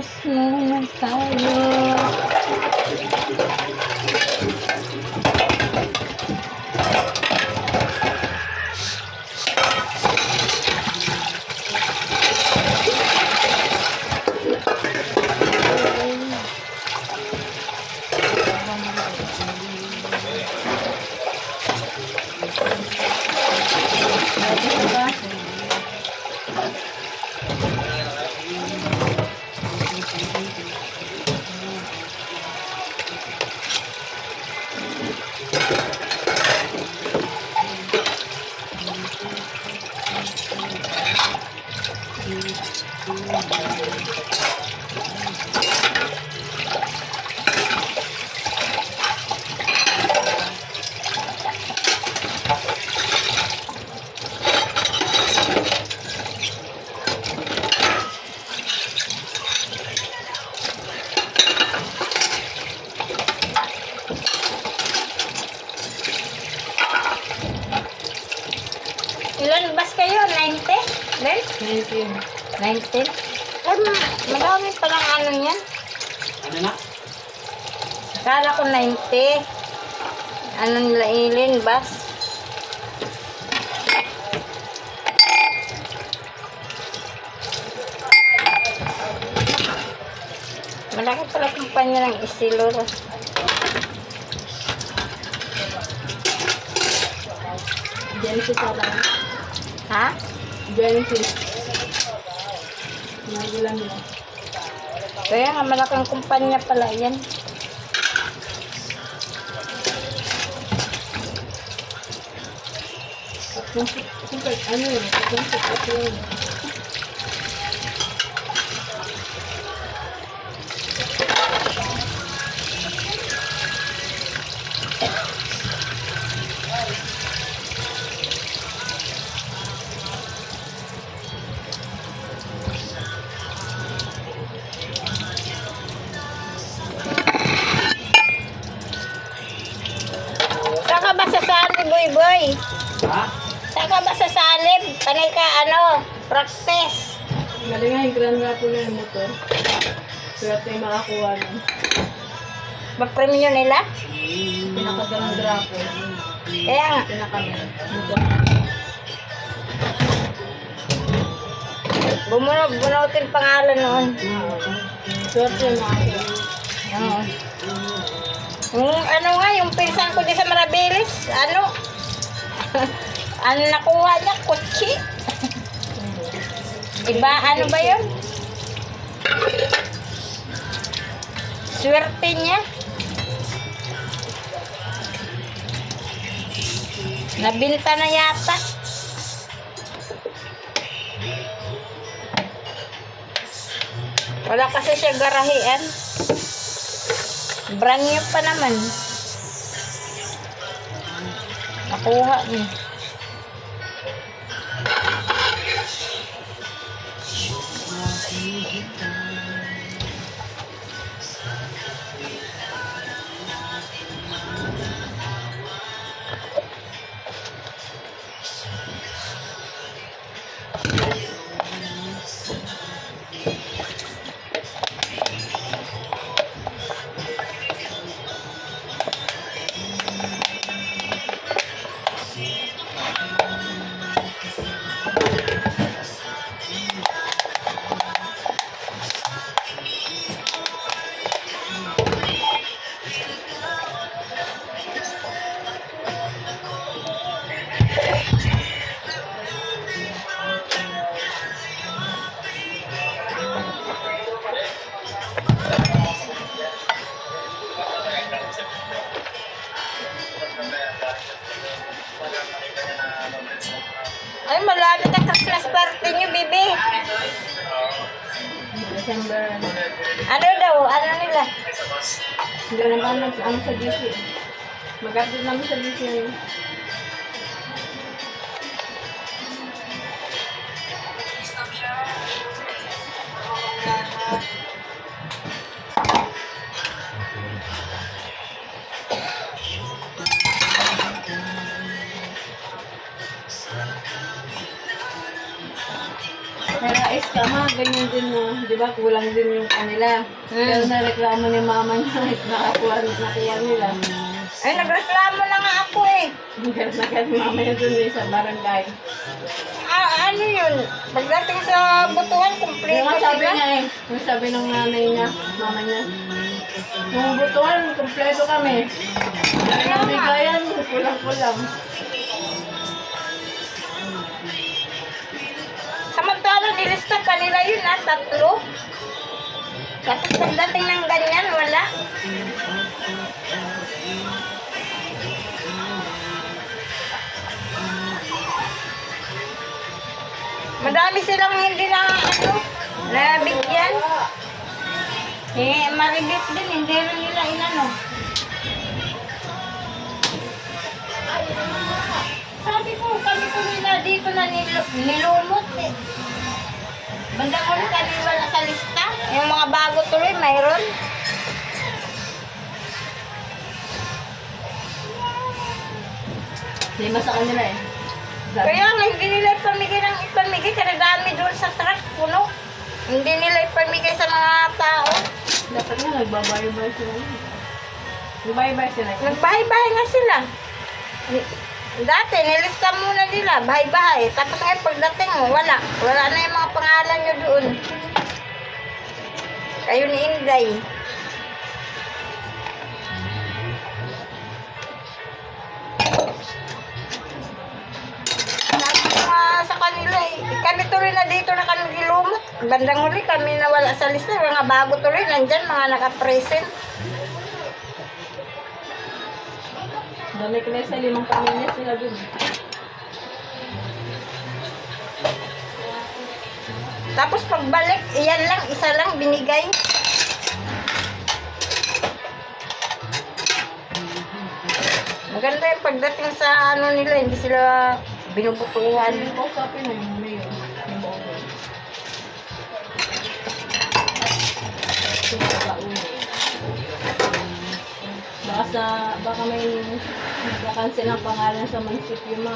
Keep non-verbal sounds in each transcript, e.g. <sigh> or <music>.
Christmas muna tayo. Ilan bus kayo? 90? Then? 19. 19? Ay, ma- madami palang ano yan. Na? Akala ko 90. Ano nila ilin, bus? Malaki pala kumpanya ng Isilor. Genesis ata. Ha? Genesis. Nagulan nila. Kaya nga malaking kumpanya pala yan. Ano yun, sa yun. Sasalib? Panay ka, ano, practice. Galingan, grand nga po na yung motor. Swerte yung makakuha nun. Mag-premium nila? Pinakadalang drapo. Kaya nga, bumunog, bunutin pangalan noon. Swerte yung makakuha. Oo. Yung ano nga, yung pinsan ko di sa Marabilis, ano? <laughs> ano nakuha niya? Kutsi? Iba, ano ba yun? Swerte niya. Nabinta na yata. Wala kasi siya garahian. Brand new pa naman. Nakuha niya. Ay, ang party niyo, bibi. December. Ano daw? Ano nila? Hindi naman nag ano sa DC. Mag-update namin sa DC ganyan din na, di ba, kulang din yung kanila. Hmm. Pero nareklamo ni mama niya, <laughs> nakakuha, nakuha nila. Ay, nagreklamo na nga ako eh. Nagkaroon na kaya mama niya dun eh, sa barangay. Ah, ano yun? Pagdating sa butuhan, Yung kumpleto nga sabi sila. niya eh, yung sabi ng nanay niya, mama niya, yung butuan, kompleto kami. Kaya bigayan, kulang-kulang. Nila yun ha, tatlo. Tapos pagdating ng ganyan, wala. Madami silang hindi na ano, nabigyan. Eh, maribit din, hindi rin nila inano. Sabi ko, kami ko nila dito na nil- nilumot eh. Bandang ulit kami wala sa lista. Yung mga bago tuloy, mayroon. Lima sa kanila eh. Sabi, Kaya nga, hindi nila ipamigay ng ipamigay. Kaya dami doon sa truck, puno. Hindi nila ipamigay sa mga tao. dapat nga nagbabayo-bayo sila. Nagbayo-bayo sila. Nagbahay-bahay nga sila. Dati, nilista muna nila, bahay-bahay. Tapos ngayon, pagdating wala. Wala na yung mga pangalan nyo doon. Kayo ni Inday. Sa kanila eh, kami tuloy na dito na kami gilumot. Bandang huli kami nawala sa lista. Mga bago tuloy, nandyan, mga naka-present. Dami ko na sa limang pamilya sila dun. Tapos pagbalik, iyan lang, isa lang binigay. Maganda yung pagdating sa ano nila, hindi sila binubutuhan. Ano yung kausapin mo sa, baka may nagka-cancel ang pangalan sa munisipyo ma.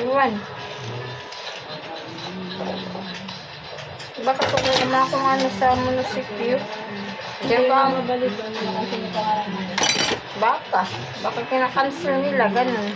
Iwan. Baka kung wala akong ano sa munisipyo. Diyan ba? ba mabalik ano naka-cancel ang pangalan? Baka. Baka kinakancel nila, ganun.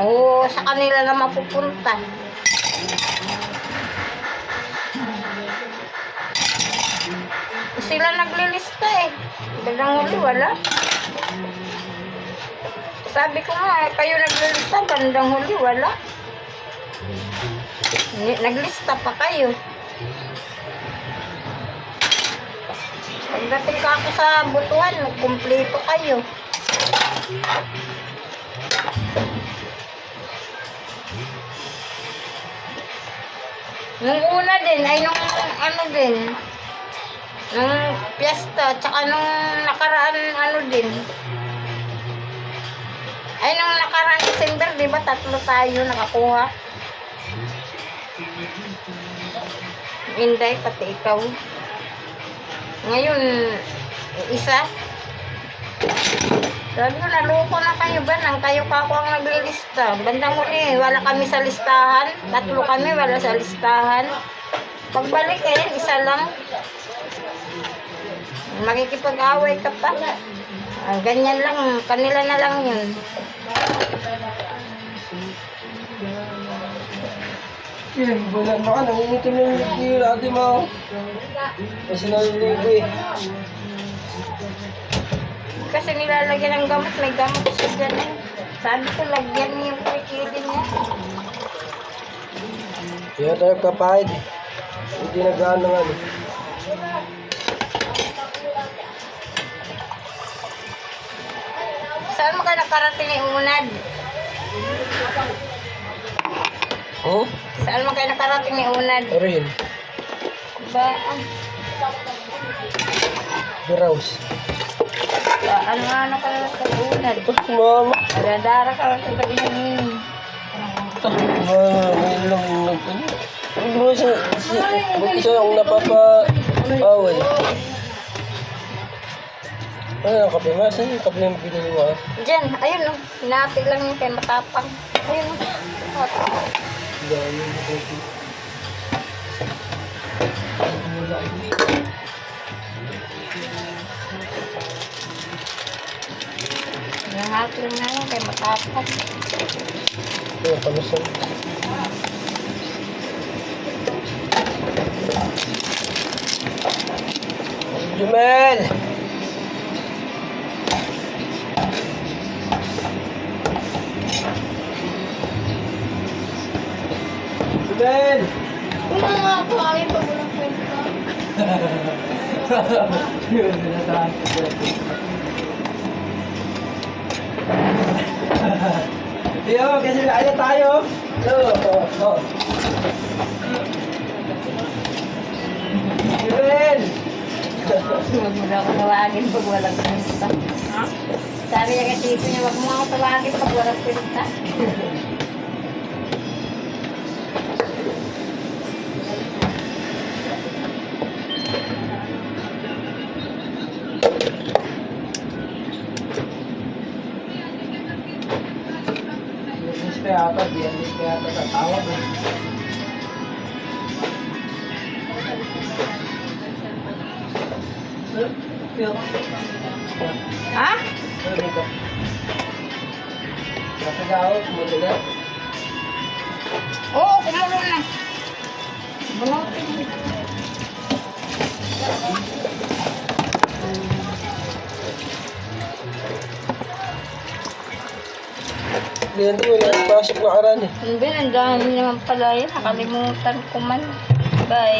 Oo, sa kanila na mapupunta. Sila naglilista eh. Bandang huli, wala. Sabi ko nga, eh, kayo naglilista, bandang huli, wala. Naglista pa kayo. Pagdating ka ako sa butuhan, kumpleto kayo. Nung una din, ay nung ano din, nung piyesta, tsaka nung nakaraan ano din. Ay, nung nakaraan December, di ba tatlo tayo nakakuha? Inday, pati ikaw. Ngayon, isa. Sabi ko, naloko na kayo ba? Nang kayo pa ako ang naglilista. Bandang huli, wala kami sa listahan. Tatlo kami, wala sa listahan. Pagbalik eh, isa lang. Makikipag-away ka pa. Ah, ganyan lang, kanila na lang yun. Yan, wala na ka, nangingitim yung yung ate mo. Kasi naliligo eh. Kasi nilalagyan ng gamot, may gamot siya dyan eh. Sabi ko, lagyan niyo yung kurikidin niya. Kaya tayo kapahid. Hindi nag-ano nga Saan mo ka nakarating ni Unad? Oh? Saan mo kayo nakarating ni Unad? Rin. Ba, ah, Biraus. ba ano ano ka na sa Unad? Mama. Nadadara ka lang sa gabi ng Mama, may lang nag ano. Hindi mo siya, siya, buti siya ang napapa-away. Ano ang kape? Masa yung kape yung binili mo ah? Diyan, ayun oh. Hinati lang yun kay matapang. Ayun. Nahatling na yun kay matapos. Kaya palusong. Jumel! Jumel! Ay pag walang <laughs> kwenta. Yun, sinasahan ko. Yo, kasi kaya tayo. Oo, oo, oo. Jumel! Huwag mo daw ako tawagin pag walang pinta. Ha? Sabi niya kay tito niya, huwag mo ako tawagin pag walang pinta. <laughs> yata, BNS pa yata tatawag. Ha? Ka? Nakagaot, muna na. Oo, kumulo na. Mo. Kliyente mo, nakapasok na aran eh. Hindi, ang dami naman pala yun. Nakalimutan ko man. Bye.